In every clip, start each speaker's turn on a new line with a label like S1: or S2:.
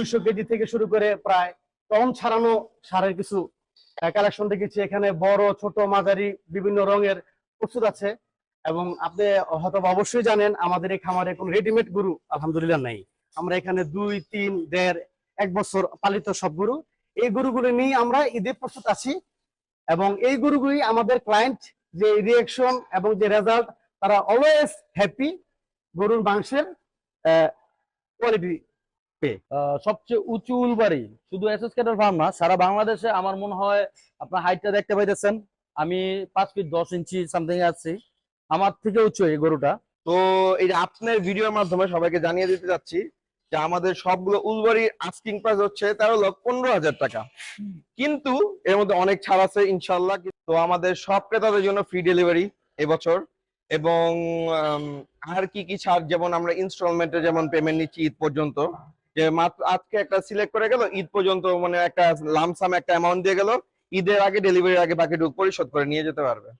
S1: দুইশো কেজি থেকে শুরু করে প্রায় টন ছাড়ানো সারের কিছু কালেকশন দেখেছি। এখানে বড়, ছোট, মাঝারি, বিভিন্ন রঙের প্রস্তুত আছে। এবং আপনি হয়তো অবশ্যই জানেন, আমাদের এই খামারে কোনো রেডিমেড গরু আলহামদুলিল্লাহ নাই। আমরা এখানে দুই, তিন, দেড়, এক বছর পালিত সব গরু। এই গরুগুলো নিয়ে আমরা ঈদে প্রস্তুত আছি। এবং এই গরুগুলি আমাদের ক্লায়েন্ট যে রিয়েকশন এবং যে রেজাল্ট তারা অলওয়েজ হ্যাপি গরুর মাংসের কোয়ালিটি
S2: আহ, সবচেয়ে উঁচু উলবাড়ি শুধু এসএস ক্যাটেল ফার্ম না সারা বাংলাদেশে আমার মনে হয় আপনার হাইটটা দেখতে পাইতেছেন। আমি পাঁচ ফিট দশ ইঞ্চি সামথিং আছি। আমার থেকে উঁচু এই গরুটা।
S3: তো এই যে আপনার ভিডিওর মাধ্যমে সবাইকে জানিয়ে দিতে যাচ্ছি যে আমাদের সবগুলো উলবাড়ির আস্কিং প্রাইস হচ্ছে তেরো লক্ষ পনেরো হাজার টাকা। কিন্তু এর মধ্যে অনেক ছাড় আছে ইনশাল্লাহ। তো আমাদের সব ক্রেতাদের জন্য ফ্রি ডেলিভারি এবছর। এবং আর কি কি ছাড় যেমন আমরা ইনস্টলমেন্টে যেমন পেমেন্ট নিচ্ছি ঈদ পর্যন্ত। যে মাত্র আজকে একটা সিলেক্ট করে গেল ঈদ পর্যন্ত মানে একটা লামসাম একটা অ্যামাউন্ট দিয়ে গেল ঈদের আগে ডেলিভারির আগে বাকিটুকু পরিশোধ করে নিয়ে যেতে পারবে।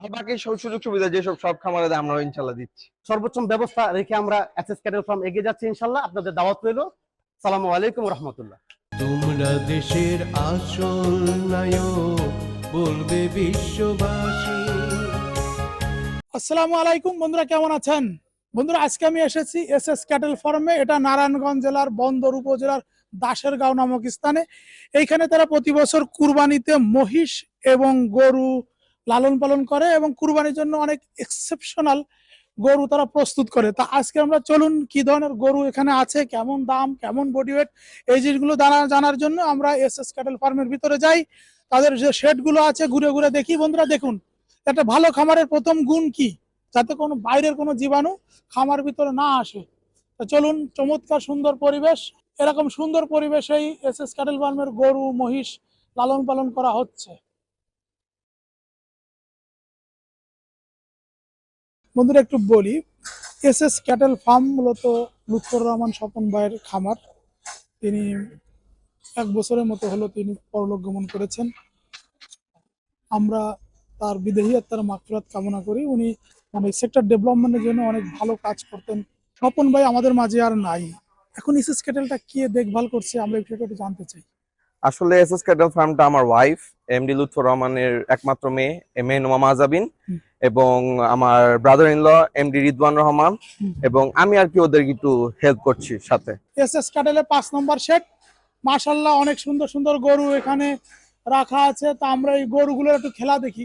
S3: আর বাকি সব সুযোগ সুবিধা যেসব সব খামারে আমরা ইনশাল্লাহ দিচ্ছি।
S1: সর্বোচ্চ ব্যবস্থা রেখে আমরা এসএস ক্যাটেল ফার্ম এগিয়ে যাচ্ছি ইনশাল্লাহ। আপনাদের দাওয়াত রইল। সালামু আলাইকুম রহমতুল্লাহ।
S4: তোমরা দেশের আসল নায়ক বলবে বিশ্ববাসী।
S5: আসসালামু আলাইকুম বন্ধুরা কেমন আছেন? বন্ধুরা, আজকে আমি এসেছি এস এস ক্যাটেল ফার্মে। এটা নারায়ণগঞ্জ জেলার বন্দর উপজেলার দাসের গাঁও নামক স্থানে। এইখানে তারা প্রতি বছর কুরবানিতে মহিষ এবং গরু লালন পালন করে এবং কুরবানির জন্য অনেক এক্সেপশনাল গরু তারা প্রস্তুত করে। তা আজকে আমরা চলুন কি ধরনের গরু এখানে আছে, কেমন দাম, কেমন বডি ওয়েট এই জিনিসগুলো জানা জানার জন্য আমরা এস এস ক্যাটেল ফার্মের ভিতরে যাই। তাদের যে শেডগুলো আছে, ঘুরে ঘুরে দেখি। বন্ধুরা, দেখুন, একটা ভালো খামারের প্রথম গুণ কি? যাতে কোনো বাইরের কোনো জীবাণু খামার ভিতরে না আসে। তো চলুন, চমৎকার সুন্দর পরিবেশ। এরকম সুন্দর পরিবেশেই এস এস ক্যাটেল ফার্মের গরু, মহিষ লালন পালন করা হচ্ছে। বন্ধুরা, একটু বলি, এস এস ক্যাটেল ফার্ম মূলত লুৎফর রহমান স্বপন ভাইয়ের খামার। তিনি এক বছরের মতো হলো তিনি পরলোক গমন করেছেন। আমরা তার বিদেহী আত্মার মাকফিরাত কামনা করি। উনি মানে সেক্টর ডেভেলপমেন্টের জন্য অনেক ভালো কাজ করতেন। স্বপন ভাই আমাদের মাঝে আর নাই। এখন ইসিস কেটেলটা কে দেখভাল করছে আমরা একটু একটু জানতে চাই।
S3: আসলে এসএস ক্যাটল ফার্মটা আমার ওয়াইফ এমডি লুৎফর রহমানের একমাত্র মেয়ে এম এ নোমা মাজাবিন এবং আমার brother in law MD Ridwan Rahman এবং আমি আর কি ওদের একটু হেল্প করছি সাথে।
S5: এস এস ক্যাটেলের পাঁচ নম্বর সেট মাশাল্লাহ অনেক সুন্দর সুন্দর গরু এখানে রাখা আছে। তা আমরা এই গরুগুলোর একটু খেলা দেখি।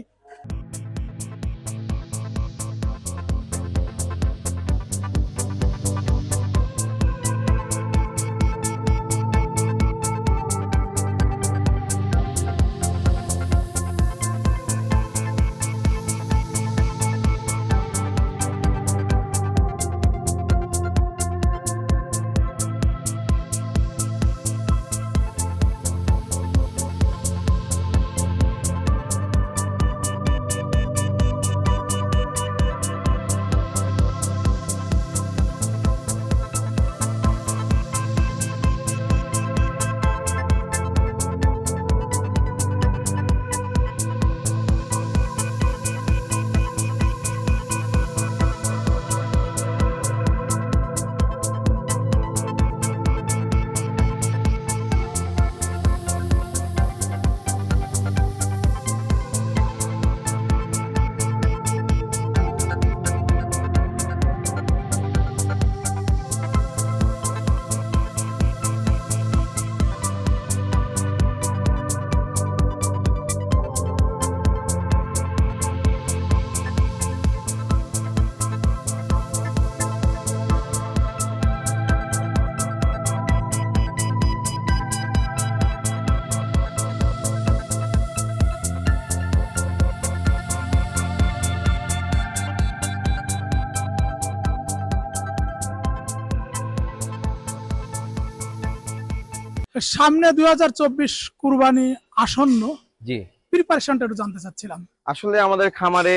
S5: সামনে দুই হাজার চব্বিশ কুরবানি আসন্ন।
S3: জি।
S5: প্রিপারেশনটা একটু জানতে চাচ্ছিলাম।
S3: আসলে আমাদের খামারে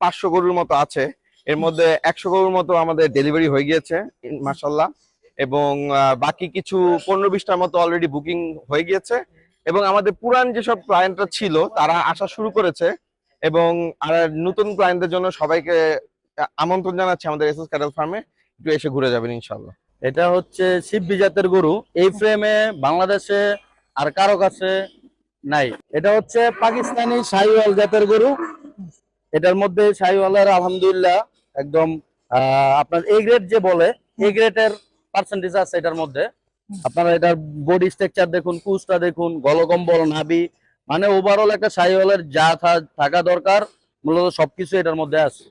S3: পাঁচশো গরুর মতো আছে। এর মধ্যে একশো গরুর মতো আমাদের ডেলিভারি হয়ে গিয়েছে মাসাল্লাহ এবং বাকি কিছু পনেরো বিশটার মতো অলরেডি বুকিং হয়ে গিয়েছে। এবং আমাদের পুরান যেসব ক্লায়েন্টরা ছিল তারা আসা শুরু করেছে। এবং আর নতুন ক্লায়েন্টদের জন্য সবাইকে আমন্ত্রণ জানাচ্ছি আমাদের এস এস ক্যাটেল ফার্মে একটু এসে ঘুরে যাবেন ইনশাল্লাহ
S2: এটা হচ্ছে শিববি জাতের গরু। এই ফ্রেমে বাংলাদেশে আর কারও কাছে নাই। এটা হচ্ছে পাকিস্তানি শাহিওয়াল জাতের গরু। এটার মধ্যে শাহিওয়ালের আলহামদুলিল্লাহ একদম আপনার এ গ্রেড যে বলে এ গ্রেডের পার্সেন্টেজ আছে এটার মধ্যে। আপনারা এটার বডি স্ট্রাকচার দেখুন, কুচটা দেখুন গলকম্বল নাভি মানে ওভারঅল একটা শাহিওয়ালের যা থাকা দরকার, মূলত সবকিছু এটার মধ্যে আছে।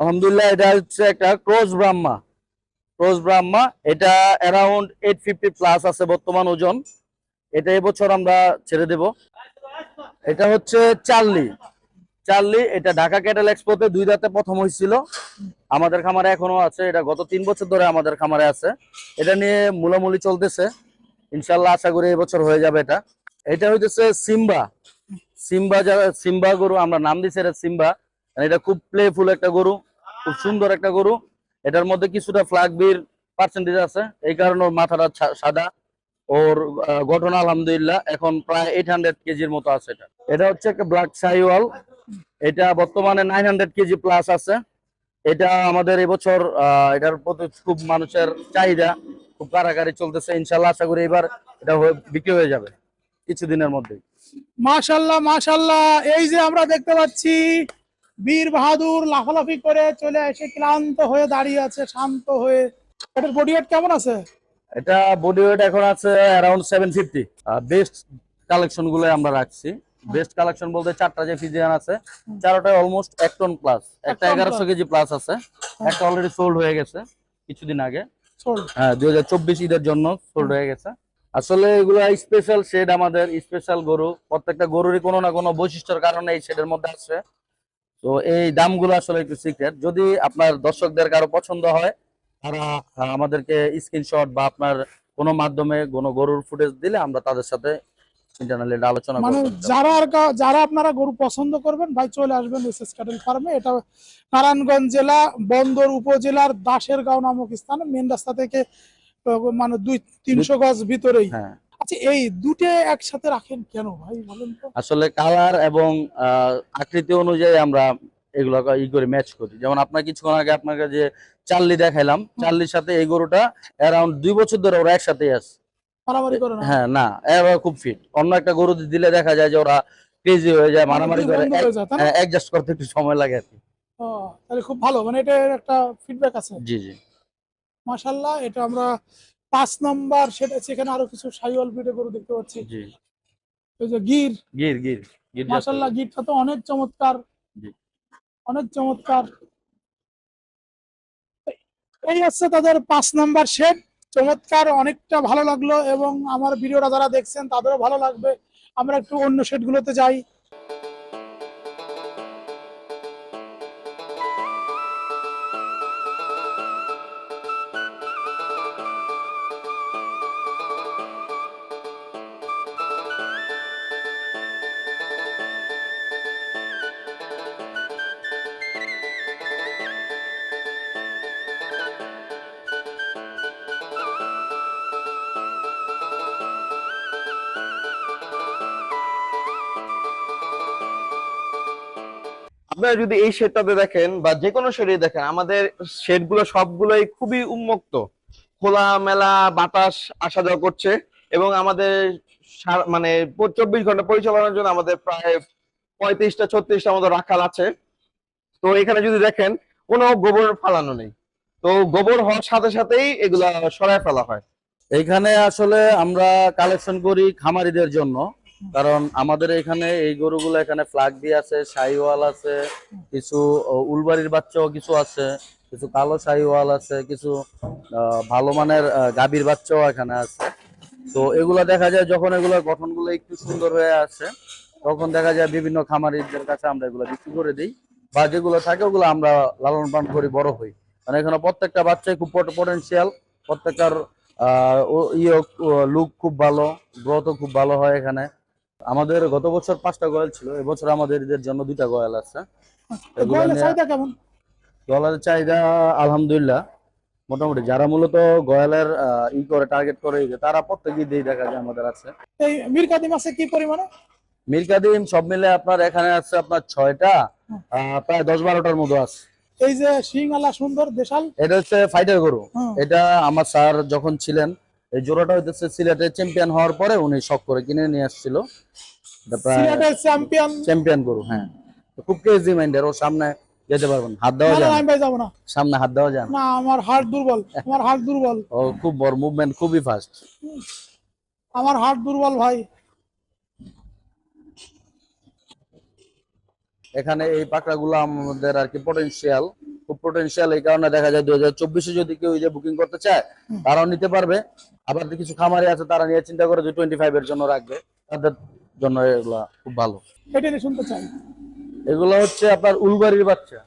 S2: আলহামদুলিল্লাহ, এটা হচ্ছে একটা ক্রস ব্রাহ্মা ক্রস ব্রাহ্মা, এটা অ্যারাউন্ড এইট ফিফটি প্লাস আছে বর্তমান ওজন। এটা এবছর আমরা ছেড়ে দেব। এটা হচ্ছে চার্লি। চার্লি, এটা ঢাকা ক্যাটেল এক্সপোতে দুই দাঁতে প্রথম হয়েছিল। আমাদের খামারে এখনও আছে। এটা গত তিন বছর ধরে আমাদের খামারে আছে। এটা নিয়ে মূলামূলি চলতেছে। ইনশাল্লাহ আশা করি এবছর হয়ে যাবে এটা। এটা হইতেছে সিম্বা। সিম্বা যারা সিম্বা গরু, আমরা নাম দিছি এটা সিম্বা। এটা খুব প্লেফুল একটা গরু, খুব সুন্দর একটা গরু। এটার মধ্যে কিছুটা ফ্লাগবির পার্সেন্টেজ আছে। এই কারণে ওর মাথাটা সাদা। ওর গঠন আলহামদুলিল্লাহ এখন প্রায় এইট হান্ড্রেড কেজির মতো আছে এটা। এটা হচ্ছে একটা ব্ল্যাক সাইওয়াল এটা বর্তমানে নাইন হান্ড্রেড কেজি প্লাস আছে। এটা আমাদের এবছর এটার প্রতি খুব মানুষের চাহিদা, খুব কারাকারি চলতেছে। ইনশাল্লাহ আশা করি এবার এটা বিক্রি হয়ে যাবে। কিছুদিনের মধ্যেই।
S5: মাশাল্লাহ মাশাল্লাহ এই যে আমরা দেখতে পাচ্ছি বীর বাহাদুর লাফালাফি করে চলে এসে ক্লান্ত হয়ে দাঁড়িয়ে আছে শান্ত হয়ে। এটার বডি ওয়েট কেমন আছে?
S2: এটা বডি ওয়েট এখন আছে অ্যারাউন্ড সেভেন ফিফটি বেস্ট কালেকশনগুলো আমরা রাখছি। বেস্ট কালেকশন বলতে চারটা যে ফিজিয়ান আছে চারটায় অলমোস্ট এক টন প্লাস একটা এগারোশো। কেজি প্লাস আছে। একটা অলরেডি সোল্ড হয়ে গেছে কিছুদিন আগে। হ্যাঁ দুই হাজার চব্বিশ ঈদের জন্য সোল্ড হয়ে গেছে। আসলে এগুলো স্পেশাল শেড আমাদের স্পেশাল গরু। প্রত্যেকটা গরুরই কোনো না কোনো বৈশিষ্ট্যের কারণে এই শেডের মধ্যে আছে। তো এই দামগুলো আসলে একটু সিক্রেট যদি আপনার দর্শকদের কারও পছন্দ হয় তারা আমাদেরকে স্ক্রিনশট বা আপনার কোনো মাধ্যমে কোনো গরুর ফুটেজ দিলে আমরা তাদের সাথে ইন্টারনালি আলোচনা
S5: মানে যারা যারা আপনারা গরু পছন্দ করবেন ভাই চলে আসবেন এসএস ক্যাটেল ফার্মে এটা নারায়ণগঞ্জ জেলা বন্দর উপজেলার দাসের গাঁও নামক স্থানে মেন রাস্তা থেকে মানে দুই তিনশো গজ ভিতরেই।
S2: হ্যাঁ।
S5: আচ্ছা এই দুটো একসাথে রাখেন কেন ভাই বলেন তো?
S2: আসলে কালার এবং আকৃতি অনুযায়ী আমরা এগুলো ই করে ম্যাচ করি। যেমন আপনার কিছুক্ষণ আগে আপনাকে যে চার্লি দেখাইলাম চার্লির সাথে এই গরুটা অ্যারাউন্ড দুই বছর ধরে ওরা একসাথে আছে।
S5: মারামারি করে
S2: হ্যাঁ না এরা খুব ফিট অন্য একটা গরু দিলে দেখা যায় যে ওরা ক্রেজি হয়ে যায় মারামারি করে? অ্যাডজাস্ট করতে একটু সময় লাগে আর কি।
S5: তাহলে খুব ভালো মানে এটা একটা ফিডব্যাক আছে।
S2: জি জি।
S5: মাশাল্লাহ এটা আমরা পাঁচ নাম্বার সেটা সেখানে আরও কিছু সাইওয়াল ভিডিও গরু দেখতে পাচ্ছি। এই যে গির।
S2: গির গির গির জাতের।
S5: গিরটা তো অনেক চমৎকার। অনেক চমৎকার। এই হচ্ছে তাদের পাঁচ নাম্বার শেড চমৎকার অনেকটা ভালো লাগল এবং আমার ভিডিওটা যারা দেখছেন তাদেরও ভালো লাগবে। আমরা একটু অন্য শেড গুলোতে যাই।
S3: আপনারা যদি এই শেডটাতে দেখেন বা যে কোনো শেডে দেখেন, আমাদের শেডগুলো সবগুলোই খুবই উন্মুক্ত। খোলা, মেলা, বাতাস আসা যাওয়া করছে এবং আমাদের মানে চব্বিশ ঘণ্টা পরিচালনার জন্য আমাদের প্রায় পঁয়ত্রিশটা ছত্রিশটা মতো রাখাল আছে। তো এখানে যদি দেখেন, কোনো গোবর ফালানো নেই। তো গোবর হওয়ার সাথে সাথেই এগুলা সরায় ফেলা হয়।
S2: এইখানে আসলে আমরা কালেকশন করি খামারিদের জন্য। কারণ আমাদের এখানে এই গরুগুলো এখানে ফ্লাগ দিয়ে আছে, শাহিওয়াল আছে, কিছু উলবাড়ির বাচ্চাও কিছু আছে, কিছু কালো শাহিওয়াল আছে, কিছু ভালো মানের গাভীর বাচ্চাও এখানে আছে। তো এগুলা দেখা যায় যখন এগুলো গঠনগুলো একটু সুন্দর হয়ে আসে, তখন দেখা যায় বিভিন্ন খামারিদের কাছে আমরা এগুলো বিক্রি করে দিই বা যেগুলো থাকে ওগুলো আমরা লালন পালন করি, বড় হই। মানে এখানে প্রত্যেকটা বাচ্চাই খুব পটেন্সিয়াল প্রত্যেকটার ইয়ে লুক খুব ভালো গ্রোথও খুব ভালো হয় এখানে। আমাদের গত বছর পাঁচটা গয়াল ছিল এবছর আমাদের এদের জন্য দুইটা গয়াল আছে।
S5: গোয়ালের চাহিদা
S2: আলহামদুলিল্লাহ মোটামুটি যারা মূলত গয়ালের ই করে টার্গেট করে তারা প্রত্যেক ঈদেই দেখা যায় আমাদের আছে।
S5: এই মিরকাদিম আছে কি পরিমাণে?
S2: মিল্কাদিম সব মিলে আপনার এখানে আছে আপনার ছয়টা আহ, প্রায় দশ বারোটার মতো আছে।
S5: এই যে সিংআলা সুন্দর দেশাল?
S2: এটা হচ্ছে ফাইটার গরু। এটা আমার স্যার যখন ছিলেন এই জোড়াটা হইতেছে সিলেটের চ্যাম্পিয়ন হওয়ার পরে উনি শখ করে কিনে নিয়ে আসছিল।
S5: সিলেটের চ্যাম্পিয়ন
S2: চ্যাম্পিয়ন গরু হ্যাঁ। খুব ক্রেজি মাইন্ডের ও সামনে যেতে পারবেন হাত দেওয়া যায়
S5: আমি যাব না।
S2: সামনে হাত দেওয়া যায় না।
S5: না আমার হার্ট দুর্বল আমার হার্ট দুর্বল।
S2: ও খুব বড় মুভমেন্ট খুবই ফাস্ট
S5: আমার হার্ট দুর্বল ভাই।
S2: এখানে এই পাকড়াগুলো আমাদের আর কি পটেনশিয়াল খুব পটেনশিয়াল এই কারণে দেখা যায় দুই হাজার চব্বিশে যদি কেউ যে বুকিং করতে চায় তারাও নিতে পারবে। আবার কিছু খামারি আছে তারা নিয়ে চিন্তা করে যে টোয়েন্টি ফাইভ এর জন্য রাখবে। তাদের জন্য এগুলা খুব ভালো।
S5: এটা শুনতে চাই।
S2: এগুলো হচ্ছে আপনার উলবাড়ির বাচ্চা।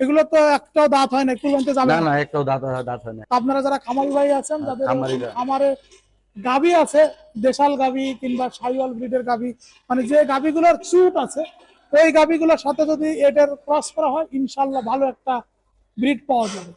S5: এগুলো তো একটাও দাঁত হয় না কুরবানিতে যাবে
S2: না
S5: না।
S2: একটাও দাঁত দাঁত হয় না
S5: আপনারা যারা খামারি ভাই আছেন যাদের
S2: খামারিরা।
S5: খামারে গাবি আছে দেশাল গাবি কিংবা সাইওয়াল ব্রিডের গাবি মানে যে গাবিগুলোর চুট আছে ওই গাভীগুলোর সাথে যদি এটার ক্রস করা হয় ইনশাল্লাহ ভালো একটা ব্রিড পাওয়া যাবে।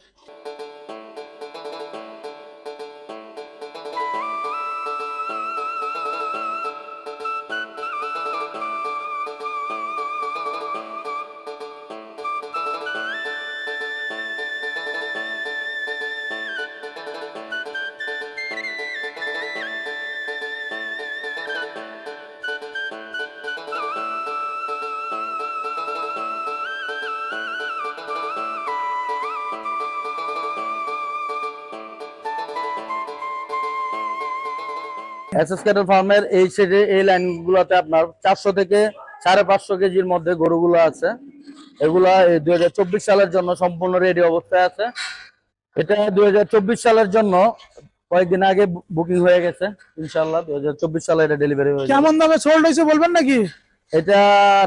S2: এসএস ক্যাটল ফার্মের এই সাইডে এই লাইন গুলাতে আপনার চারশো থেকে সাড়ে পাঁচশো কেজির মধ্যে গরুগুলো আছে। এগুলা দুই চব্বিশ সালের জন্য সম্পূর্ণ রেডি অবস্থায় আছে। এটা দুই হাজার চব্বিশ সালের জন্য কয়েকদিন আগে বুকিং হয়ে গেছে। ইনশাল্লাহ দুই হাজার চব্বিশ সালে এটা ডেলিভারি হয়ে
S5: কেমন দামে সোল্ড হয়েছে বলবেন নাকি?
S2: এটা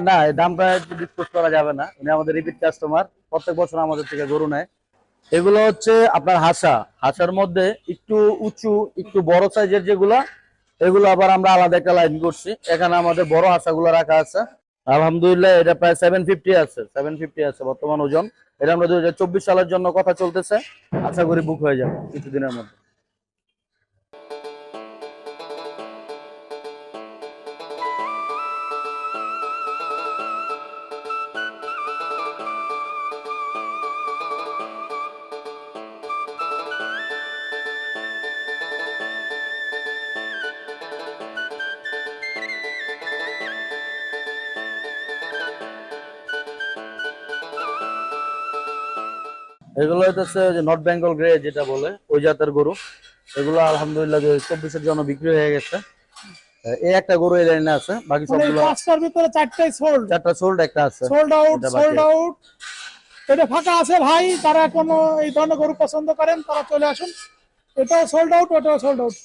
S2: না এই দামটা ডিসকাস করা যাবে না। উনি আমাদের রিপিট কাস্টমার প্রত্যেক বছর আমাদের থেকে গরু নেয়। এগুলো হচ্ছে আপনার হাসা। হাসার মধ্যে একটু উঁচু একটু বড় সাইজের যেগুলা এগুলো আবার আমরা আলাদা একটা লাইন করছি। এখানে আমাদের বড় আশাগুলো রাখা আছে। আলহামদুলিল্লাহ এটা প্রায় সেভেন ফিফটি আছে সেভেন ফিফটি আছে বর্তমান ওজন। এটা আমরা দু হাজার চব্বিশ সালের জন্য কথা চলতেছে। আশা করি বুক হয়ে যাবে কিছুদিনের মধ্যে। এগুলো হইতেছে যে নর্থ বেঙ্গল গ্রে যেটা বলে ওই জাতের গরু। এগুলো আলহামদুলিল্লাহ চব্বিশের জন্য বিক্রি হয়ে গেছে। এই একটা গরু এই লাইনে আছে বাকি
S5: মানে
S2: সবগুলো
S5: পাঁচটার ভিতরে চারটাই সোল্ড
S2: চারটা সোল্ড একটা আছে।
S5: সোল্ড আউট সোল্ড আউট এটা ফাঁকা আছে ভাই তারা কোনো এই ধরনের গরু পছন্দ করেন তারা চলে আসুন। এটাও সোল্ড আউট ওটাও সোল্ড আউট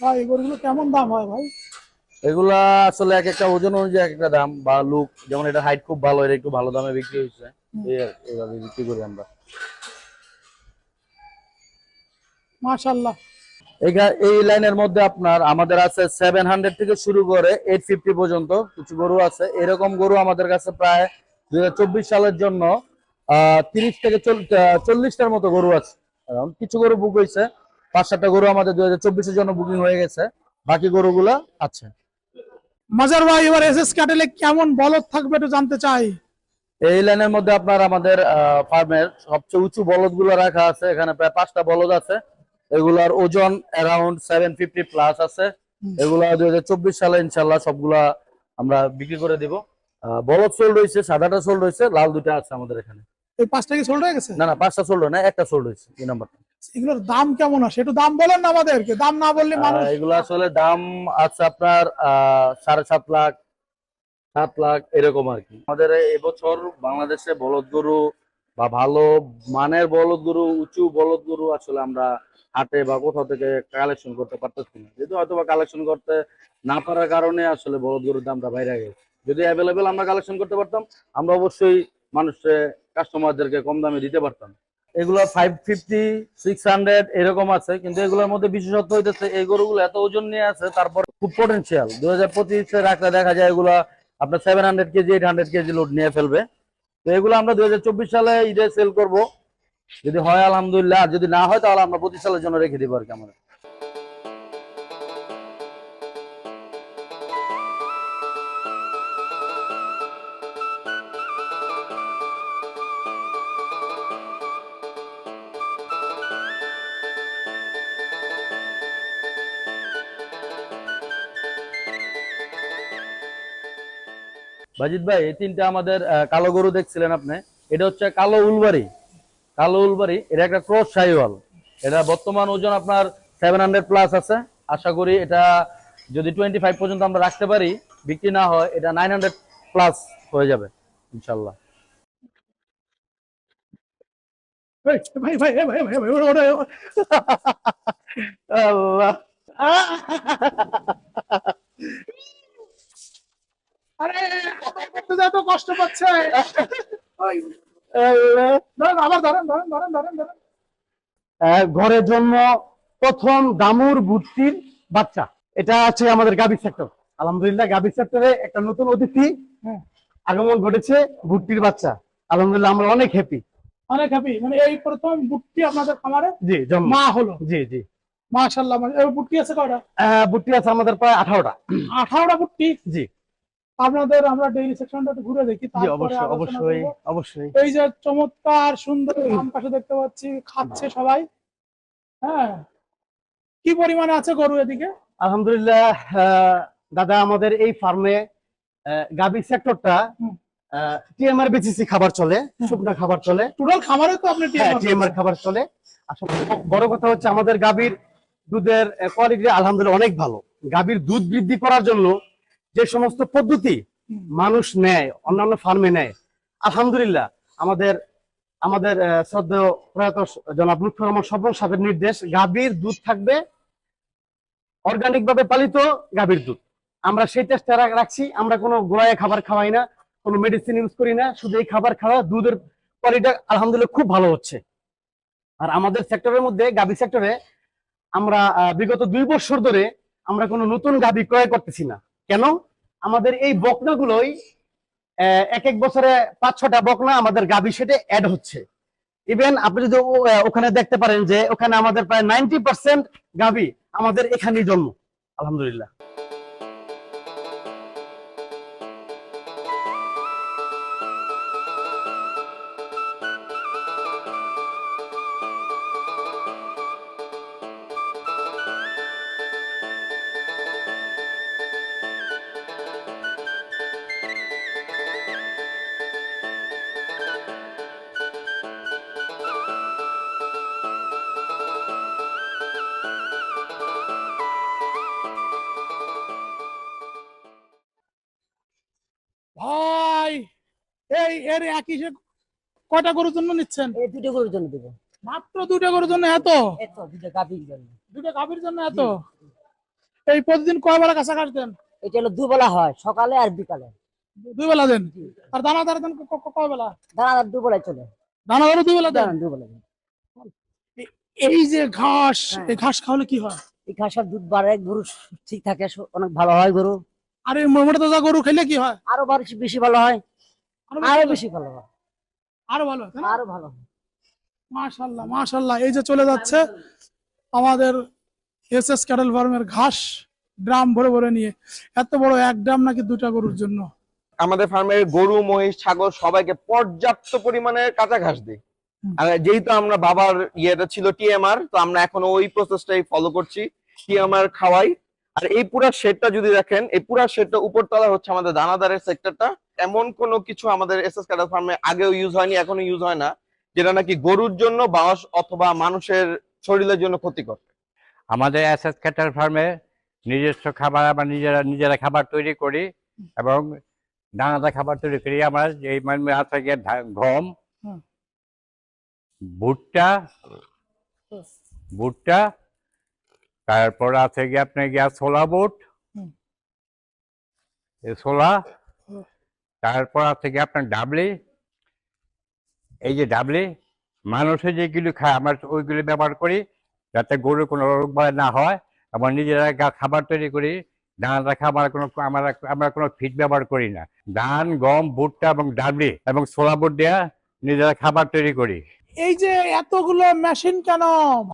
S5: ভাই এই গরুগুলো কেমন দাম হয় ভাই?
S2: এগুলা আসলে এক একটা ওজন অনুযায়ী এক একটা দাম বা লুক যেমন এটা হাইট খুব ভালো এটা একটু ভালো দামে বিক্রি হয়েছে। এই এইভাবে বিক্রি করি আমরা। এই লাইনের মধ্যে আপনার আমাদের আছে সেভেন হান্ড্রেড থেকে শুরু করে এইট ফিফটি পর্যন্ত কিছু গরু আছে। এরকম গরু আমাদের কাছে প্রায় দুই হাজার চব্বিশ সালের জন্য আহ তিরিশ থেকে চল্লিশটার মতো গরু আছে। কিছু গরু বুক হয়েছে পাঁচ সাতটা গরু আমাদের দুই হাজার চব্বিশের জন্য বুকিং হয়ে গেছে। বাকি গরুগুলা আছে।
S5: মাজার ভাই এবার এসএস ক্যাটেলে কেমন বলদ থাকবে একটু জানতে চাই।
S2: এই লাইনের মধ্যে আপনার আমাদের ফার্মের সবচেয়ে উঁচু বলদগুলো রাখা আছে। এখানে প্রায় পাঁচটা বলদ আছে। এগুলার ওজন অ্যারাউন্ড সেভেন ফিফটি প্লাস আছে। এগুলা দুই হাজার চব্বিশ সালে ইনশাল্লাহ সবগুলা আমরা বিক্রি করে দিব। বলদ সোল্ড হয়েছে সাদাটা সোল্ড হয়েছে লাল দুটা আছে আমাদের এখানে।
S5: এই পাঁচটা কি সোল্ড হয়ে গেছে?
S2: না না পাঁচটা সোল্ড না একটা সোল্ড হয়েছে এই নাম্বারটা
S5: এগুলোর দাম কেমন আসে একটু দাম বলেন না আমাদেরকে। দাম না বললে মানুষ
S2: এগুলো আসলে দাম আছে আপনার সাড়ে সাত লাখ সাত লাখ এরকম আর কি। আমাদের এবছর বাংলাদেশে বলদ গরু বা ভালো মানের বলদ গরু উঁচু বলদ গরু আসলে আমরা হাটে বা কোথাও থেকে কালেকশন করতে পারতেছি না। যেহেতু হয়তো বা কালেকশন করতে না পারার কারণে আসলে বলদ গরুর দামটা বাইরে গেছে। যদি অ্যাভেলেবেল আমরা কালেকশন করতে পারতাম আমরা অবশ্যই মানুষের কাস্টমারদেরকে কম দামে দিতে পারতাম। এগুলো ফাইভ ফিফটি সিক্স হান্ড্রেড এরকম আছে, কিন্তু এগুলোর মধ্যে বিশেষত্ব হইতেছে, এই গরুগুলো এত ওজন নিয়ে আছে, তারপর খুব পটেন্সিয়াল দু হাজার পঁচিশে রাখলে দেখা যায় এগুলো আপনার seven hundred KG eight hundred KG load নিয়ে ফেলবে। তো এগুলো আমরা দু সালে ঈদে সেল করব। যদি হয়, আলহামদুলিল্লাহ, আর যদি না হয়, তাহলে আমরা পঁচিশ সালের জন্য রেখে দিব আর কি আমরা বাজিদ ভাই, এই তিনটা আমাদের কালো গরু দেখছিলেন আপনি। এটা হচ্ছে কালো উলবাড়ি। কালো উলবাড়ি, এটা একটা ক্রস সাইওয়াল। এটা বর্তমান ওজন আপনার সেভেন হান্ড্রেড প্লাস আছে। আশা করি এটা যদি টোয়েন্টি ফাইভ পর্যন্ত আমরা রাখতে পারি, বিক্রি না হয়, এটা নাইন হান্ড্রেড প্লাস হয়ে যাবে, ইনশাল্লাহ।
S5: ভাই ভাই ভাই ভাই ভাই।
S1: আল্লাহ।
S5: আরে আবার করতে যায় তো কষ্ট পাচ্ছে। আবার ধরেন ধরেন ধরেন ধরেন ধরেন।
S1: প্রথম দামুর ভুট্টির বাচ্চা। এটা আছে আমাদের গাবি সেক্টর আলহামদুলিল্লাহ গাবি সেক্টরে একটা নতুন অতিথি
S5: হ্যাঁ।
S1: আগমন ঘটেছে ভুট্টির বাচ্চা। আলহামদুলিল্লাহ আমরা অনেক হ্যাপি
S5: অনেক হ্যাপি মানে এই প্রথম বুটটি আপনাদের খামারে
S1: জি
S5: মা হলো।
S1: জি জি।
S5: মাশাল্লাহ মানে বুটটি আছে কয়টা?
S1: ভুট্টি আছে আমাদের প্রায় আঠারোটা।
S5: আঠারোটা বুটটি?
S1: জি।
S5: আপনাদের আমরা ডেইলি সেকশনটা একটু ঘুরে দেখি
S1: জি অবশ্যই অবশ্যই অবশ্যই।
S5: এই যে চমৎকার সুন্দর আম পাশে দেখতে পাচ্ছি খাচ্ছে সবাই। হ্যাঁ কি পরিমাণে আছে গরু এদিকে?
S1: আলহামদুলিল্লাহ দাদা আমাদের এই ফার্মে গাবি সেক্টরটা। টিএমআর বিসিসি খাবার চলে শুকনা খাবার চলে।
S5: টোটাল খামারে তো আপনি
S1: হ্যাঁ টিএমআর খাবার চলে। আসলে বড় কথা হচ্ছে আমাদের গাবির দুধের কোয়ালিটি আলহামদুলিল্লাহ অনেক ভালো। গাবির দুধ বৃদ্ধি করার জন্য যে সমস্ত পদ্ধতি মানুষ নেয় অন্যান্য ফার্মে নেয় আলহামদুলিল্লাহ আমাদের আমাদের শ্রদ্ধেয় প্রয়াত জনাব লুৎফর রহমান স্বপন সাহেবের নির্দেশ গাভীর দুধ থাকবে অর্গানিক ভাবে পালিত গাভীর দুধ। আমরা সেই চেষ্টা রাখছি আমরা কোনো গোড়ায় খাবার খাওয়াই না কোনো মেডিসিন ইউজ করি না শুধু এই খাবার খাওয়া দুধের কোয়ালিটি আলহামদুলিল্লাহ খুব ভালো হচ্ছে। আর আমাদের সেক্টরের মধ্যে গাবি সেক্টরে আমরা বিগত দুই বছর ধরে আমরা কোনো নতুন গাভী ক্রয় করতেছি না। কেন? আমাদের এই বকনাগুলোই এক এক বছরে পাঁচ ছটা বকনা আমাদের গাভী সেটে অ্যাড হচ্ছে। ইভেন আপনি যদি ওখানে দেখতে পারেন যে ওখানে আমাদের প্রায় নাইনটি পার্সেন্ট গাভী আমাদের এখানেই জন্ম। আলহামদুলিল্লাহ।
S5: এর একই কয়টা গরুর জন্য নিচ্ছেন?
S6: এই দুটো গরুর জন্য দেবো।
S5: মাত্র দুইটা গরুর জন্য এত?
S6: এই তো দুটো গাভীর জন্য।
S5: দুটো গাভীর জন্য এত? এই প্রতিদিন কয় বেলা কাছাকাছি দেন?
S6: এটা হলো দুবেলা হয় সকালে আর বিকালে।
S5: দুই বেলা দেন আর দানা দানা দেন ক- ক- কয় বেলা?
S6: দানা দুবেলায় চলে।
S5: দানা? দানা
S6: দুবেলা দেন।
S5: এই যে ঘাস
S6: হ্যাঁ।
S5: এই ঘাস খাওয়ালে কি হয়?
S6: এই ঘাসের দুধ বাড়ে গরু ঠিক থাকে অনেক ভালো হয় গরু।
S5: আর এই মোটা তাজা গরু খেলে কি হয়?
S6: আরও বেশি ভালো হয়। আরও
S5: বেশি
S6: ভালো।
S5: আরও ভালো
S6: আরও ভালো
S5: মাশাল্লাহ মাশাল্লাহ। এই যে চলে যাচ্ছে আমাদের এস এস ক্যাটেল ফার্মের ঘাস ড্রাম ভরে ভরে নিয়ে। এত বড় এক ড্রাম নাকি দুটা গরুর জন্য?
S3: আমাদের ফার্মের গরু মহিষ ছাগল সবাইকে পর্যাপ্ত পরিমাণে কাঁচা ঘাস দিই। আর যেহেতু আমরা বাবার ইয়েটা ছিল টিএমআর তো আমরা এখনও ওই প্রসেসটাই ফলো করছি টিএমআর খাওয়াই। আর এই পুরা শেডটা যদি দেখেন এই পুরা শেডটা উপরতলা হচ্ছে আমাদের দানাদারের সেক্টরটা এমন কোনো কিছু আমাদের এস এস ক্যাটাল ফার্মে আগেও ইউজ হয়নি এখনও ইউজ হয় না যেটা নাকি গরুর জন্য বাঁশ অথবা মানুষের শরীরের জন্য ক্ষতিকর
S7: আমাদের এসএস ক্যাটার ফার্মে নিজস্ব খাবার আমরা নিজেরা নিজেরা খাবার তৈরি করি এবং দানাদার খাবার তৈরি করি আমরা এই মানে আছে গিয়ে গম। ভুট্টা ভুট্টা তারপর আছে গিয়ে আপনার গিয়া ছোলা বুট ছোলা। তারপর গিয়ে আপনার ডাবলি এই যে ডাবলি মানুষে যেগুলি খায় আমরা ওইগুলি ব্যবহার করি যাতে গরুর কোনো রোগ বালাই না হয়। এবং নিজেরা গা- খাবার তৈরি করি দানাদার খাবার কোনো আমরা আমরা কোনো ফিড ব্যবহার করি না। ধান গম ভুট্টা এবং ডাবলি এবং ছোলা বুট দেওয়া নিজেরা খাবার তৈরি করি।
S5: এই যে এতগুলো মেশিন কেন?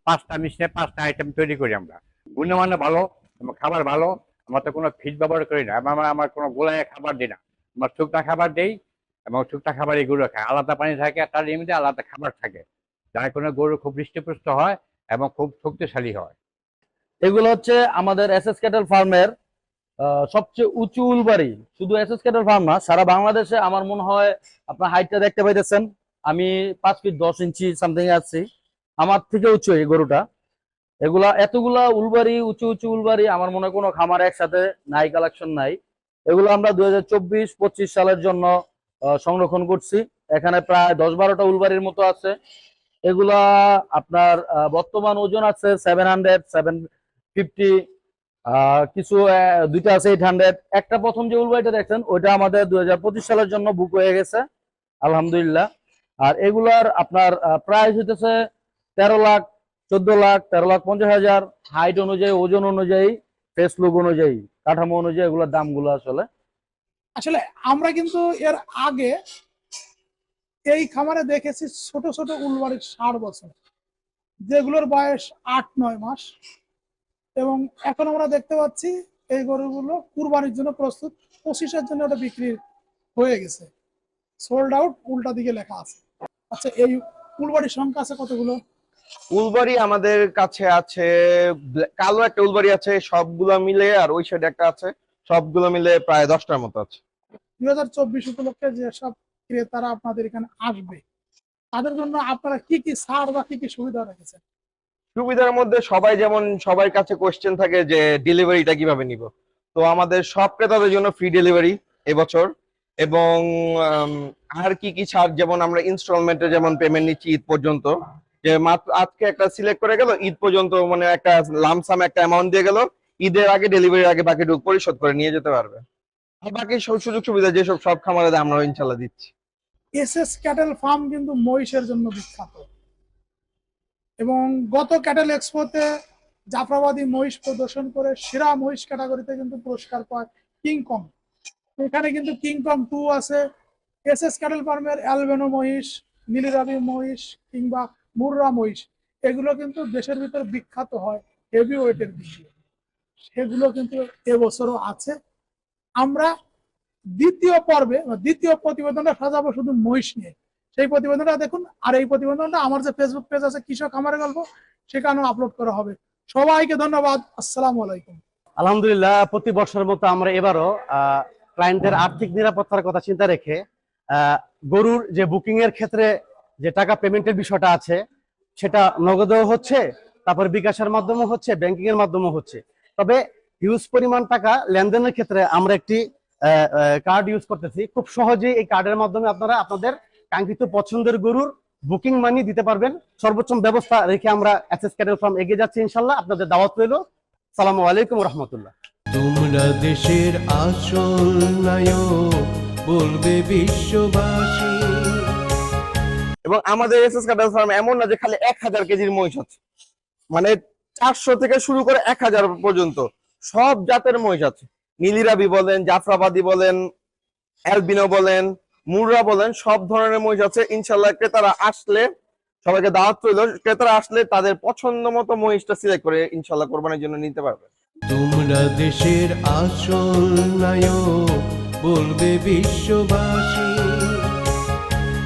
S7: পাঁচটা মিশিয়ে পাঁচটা আইটেম তৈরি করি আমরা। গুণমান ভালো খাবার ভালো আমরা তো কোনো ফিড ব্যবহার করি না আমরা আমার কোনো গোলায় খাবার দিই না। আমরা শুকনা খাবার দেই এবং শুকনা খাবার এগুলো খায়। আলাদা পানি থাকে, তার এমনিতে আলাদা খাবার থাকে। যার কোনো গরু খুব হৃষ্টপুষ্ট হয় এবং খুব শক্তিশালী হয়।
S2: এগুলো হচ্ছে আমাদের এস এস ক্যাটেল ফার্মের সবচেয়ে উঁচু উলবাড়ি। শুধু এসএস ক্যাটেল ফার্ম না, সারা বাংলাদেশে আমার মনে হয় আপনার হাইটটা দেখতে পাইতেছেন। আমি পাঁচ ফিট দশ ইঞ্চি সামথিং আছি। আমার থেকে উঁচু এই গরুটা। এগুলা এতগুলা উলবাড়ি, উঁচু উঁচু উলবাড়ি, আমার মনে কোনো খামার একসাথে নাই কালেকশন নাই। এগুলো আমরা দুই হাজার চব্বিশ, পঁচিশ সালের জন্য সংরক্ষণ করছি। এখানে প্রায় দশ বারোটা উলবাড়ির মতো আছে। এগুলা আপনার বর্তমান ওজন আছে সেভেন হান্ড্রেড সেভেন ফিফটি কিছু দুইটা আছে এইট হান্ড্রেড একটা প্রথম যে উলবাড়িটা দেখছেন, ওইটা আমাদের দুই সালের জন্য বুক হয়ে গেছে, আলহামদুলিল্লাহ। আর এগুলার আপনার প্রাইস হইতেছে তেরো লাখ, চোদ্দ লাখ, তেরো লাখ পঞ্চাশ হাজার। হাইট অনুযায়ী, ওজন অনুযায়ী ফেস লুক অনুযায়ী, কাঠামো অনুযায়ী এগুলোর দামগুলো আসলে।
S5: আসলে আমরা কিন্তু এর আগে এই খামারে দেখেছি ছোট ছোট উলবাড়ির ষাট বছর, যেগুলোর বয়স আট নয় মাস। এবং এখন আমরা দেখতে পাচ্ছি এই গরুগুলো কুরবানির জন্য প্রস্তুত, পঁচিশের জন্য ওটা বিক্রি হয়ে গেছে। সোল্ড আউট উল্টা দিকে লেখা আছে। আচ্ছা এই উলবাড়ির সংখ্যা আছে কতগুলো?
S3: উলবাড়ি আমাদের কাছে আছে কালো একটা উলবাড়ি আছে সবগুলো মিলে আর ওই সাইডে একটা আছে সবগুলো মিলে প্রায় দশটার মতো আছে।
S5: দুই হাজার চব্বিশ উপলক্ষে যেসব ক্রেতারা আপনাদের এখানে আসবে তাদের জন্য আপনারা কি কি ছাড় বা কি কি সুবিধা রেখেছেন?
S3: সুবিধার মধ্যে সবাই যেমন সবার কাছে কোশ্চেন থাকে যে ডেলিভারিটা কীভাবে নিব। তো আমাদের সব ক্রেতাদের জন্য ফ্রি ডেলিভারি এবছর এবং আর কি কি ছাড় যেমন আমরা ইনস্টলমেন্টে যেমন পেমেন্ট নিচ্ছি ঈদ পর্যন্ত যে মাত্র আজকে একটা সিলেক্ট করে গেল, ঈদ পর্যন্ত মানে একটা লামসাম একটা অ্যামাউন্ট দিয়ে গেল, ঈদের আগে ডেলিভারির আগে বাকিটুকু পরিশোধ করে নিয়ে যেতে পারবে। আর বাকি সব সুযোগ সুবিধা, যেসব সব খামারে আমরা ইনশাল্লাহ দিচ্ছি।
S5: এসএস ক্যাটেল ফার্ম কিন্তু মহিষের জন্য বিখ্যাত। এবং গত ক্যাটেল এক্সপোতে জাফরাবাদী মহিষ প্রদর্শন করে সেরা মহিষ ক্যাটাগরিতে কিন্তু পুরস্কার পায় কিংকং এখানে কিন্তু কিংকং টু আছে। এসএস ক্যাটেল ফার্মের অ্যালবেনো মহিষ, নীলিরাবি মহিষ কিংবা মুর্রা মহিষ, এগুলো কিন্তু দেশের ভিতরে বিখ্যাত হয় হেভি ওয়েটের দিকে সেগুলো কিন্তু এবছরও আছে। আমরা দ্বিতীয় পর্বে দ্বিতীয় প্রতিবেদনটা সাজাবো শুধু মহিষ নিয়ে। সেই প্রতিবেদনটা দেখুন, আর এই প্রতিবেদনটা আমার যে ফেসবুক পেজ আছে, কৃষক আমার গল্প, সেখানেও আপলোড করা হবে। সবাইকে ধন্যবাদ, আসসালামু আলাইকুম।
S1: আলহামদুলিল্লাহ, প্রতি বছরের মতো আমরা এবারও ক্লায়েন্টের আর্থিক নিরাপত্তার কথা চিন্তা রেখে গরুর যে বুকিং এর ক্ষেত্রে যে টাকা পেমেন্টের বিষয়টা আছে, সেটা নগদেও হচ্ছে, তারপর বিকাশের মাধ্যমে হচ্ছে ব্যাংকিং এর মাধ্যমে হচ্ছে। তবে হিউজ পরিমাণ টাকা লেনদেনের ক্ষেত্রে আমরা একটি কার্ড ইউজ করতেছি। খুব সহজেই এই কার্ডের মাধ্যমে আপনারা আপনাদের কাঙ্ক্ষিত পছন্দের গরুর বুকিং মানি দিতে পারবেন। সর্বোচ্চ ব্যবস্থা রেখে আমরা অ্যাসেস ক্যাডেল ফার্ম এগিয়ে যাচ্ছি ইনশাল্লাহ। আপনাদের দাওয়াত রইল। সালামু আলাইকুম রহমতুল্লাহ।
S4: তোমরা দেশের আসল নায়ক, বলবে বিশ্ববাসী।
S3: এবং আমাদের এসএস কাটাল ফার্ম এমন না যে খালি এক হাজার কেজির মহিষ আছে। মানে চারশো থেকে শুরু করে এক হাজার পর্যন্ত সব জাতের মহিষ আছে। নীলিরাবি বলেন, জাফরাবাদী বলেন, অ্যালবিনো বলেন, মুররা বলেন, সব ধরনের মহিষ আছে। ইনশাল্লাহ ক্রেতারা আসলে, সবাইকে দাওয়াত রইল, ক্রেতারা আসলে তাদের পছন্দ মতো মহিষটা সিলেক্ট করে ইনশাল্লাহ কোরবানির জন্য নিতে পারবে।
S4: তোমরা দেশের আসল নায়ক, বলবে বিশ্ববাসী।